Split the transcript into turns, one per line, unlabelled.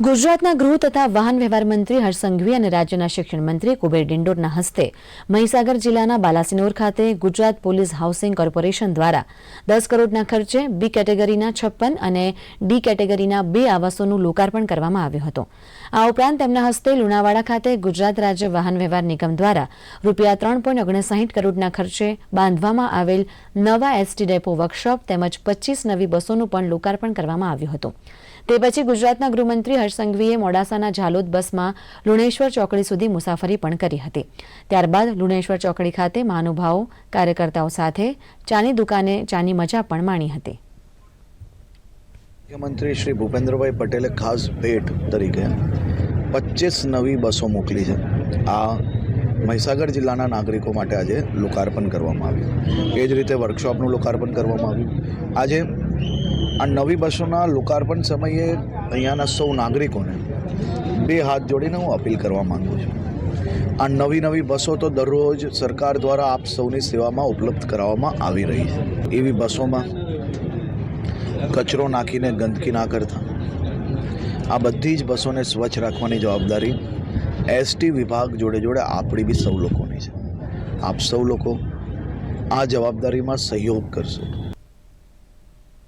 ગુજરાતના ગૃહ તથા વાહન વ્યવહાર મંત્રી હર્ષ સંઘવી અને રાજ્યના શિક્ષણ મંત્રી કુબેર ડિંડોરના હસ્તે મહીસાગર જિલ્લાના બાલાસિનોર ખાતે ગુજરાત પોલીસ હાઉસિંગ કોર્પોરેશન દ્વારા દસ કરોડના ખર્ચે બી કેટેગરીના છપ્પન અને ડી કેટેગરીના બે આવાસોનું લોકાર્પણ કરવામાં આવ્યું હતું. આ ઉપરાંત તેમના હસ્તે લુણાવાડા ખાતે ગુજરાત રાજ્ય વાહન વ્યવહાર નિગમ દ્વારા રૂપિયા ત્રણ પોઈન્ટ ઓગણસાઠ કરોડના ખર્ચે બાંધવામાં આવેલ નવા એસટી ડેપો વર્કશોપ તેમજ પચીસ નવી બસોનું પણ લોકાર્પણ કરવામાં આવ્યું હતું. તે પછી ગુજરાતના ગૃહમંત્રી હર્ષ સંઘવીએ મોડાસાના ઝાલોદ બસમાં લુણેશ્વર ચોકડી સુધી મુસાફરી પણ કરી હતી. ત્યારબાદ લુણેશ્વર ચોકડી ખાતે મહાનુભાવો, કાર્યકર્તાઓ સાથે ચાની દુકાને ચાની મજા પણ માણી હતી.
મુખ્યમંત્રી શ્રી ભૂપેન્દ્રભાઈ પટેલે ખાસ ભેટ તરીકે પચીસ નવી બસો મોકલી છે. આ મહીસાગર જિલ્લાના નાગરિકો માટે આજે લોકાર્પણ કરવામાં આવ્યું. એ જ રીતે વર્કશોપનું લોકાર્પણ કરવામાં આવ્યું. આજે આ નવી બસોના લોકાર્પણ સમયે અહીંયાના સૌ નાગરિકોને બે હાથ જોડીને હું અપીલ કરવા માગું છું. આ નવી નવી બસો તો દરરોજ સરકાર દ્વારા આપ સૌની સેવામાં ઉપલબ્ધ કરાવવામાં આવી રહી છે. એવી બસોમાં કચરો નાખીને ગંદકી ના કરતા. આ બધી જ બસોને સ્વચ્છ રાખવાની જવાબદારી એસટી વિભાગ જોડે જોડે આપણી બી સૌ લોકોની છે. આપ સૌ લોકો આ જવાબદારીમાં સહયોગ કરશો.